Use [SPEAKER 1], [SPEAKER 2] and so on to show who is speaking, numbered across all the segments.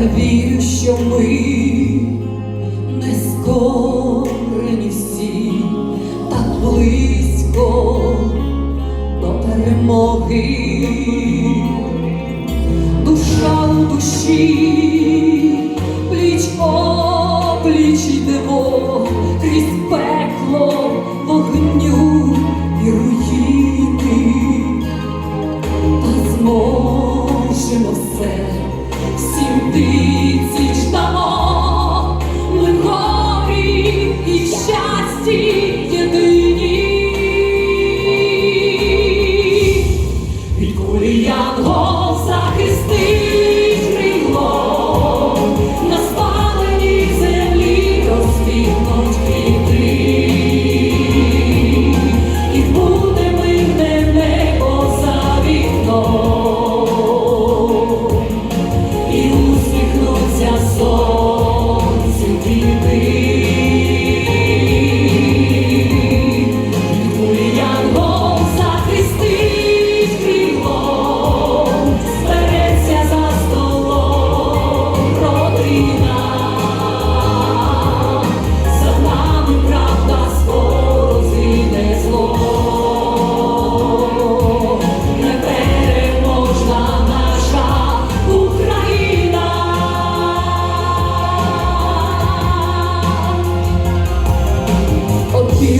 [SPEAKER 1] вірю, що ми не скорені всі. Так близько до перемоги, душа у душі, пліч опліч йдемо. Крізь пекло вогню і руїн.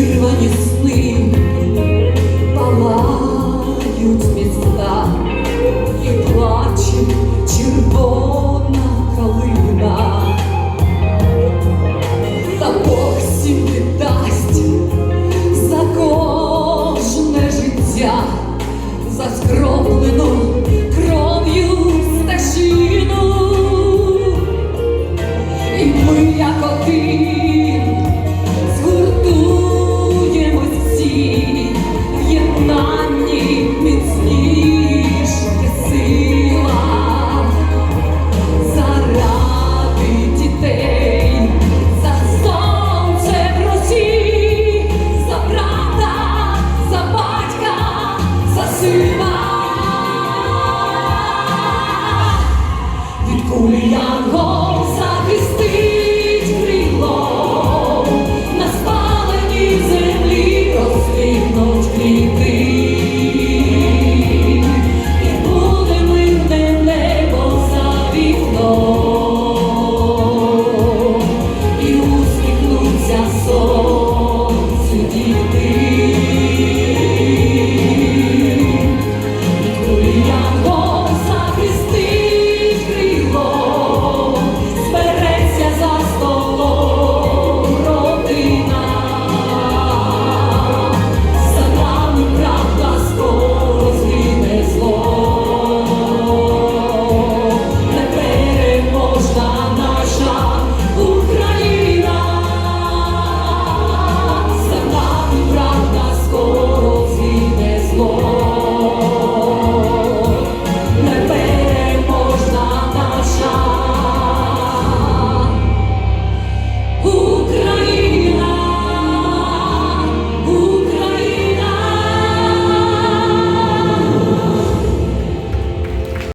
[SPEAKER 1] вирвані сни. Спаленій землі розквітнуть квіти.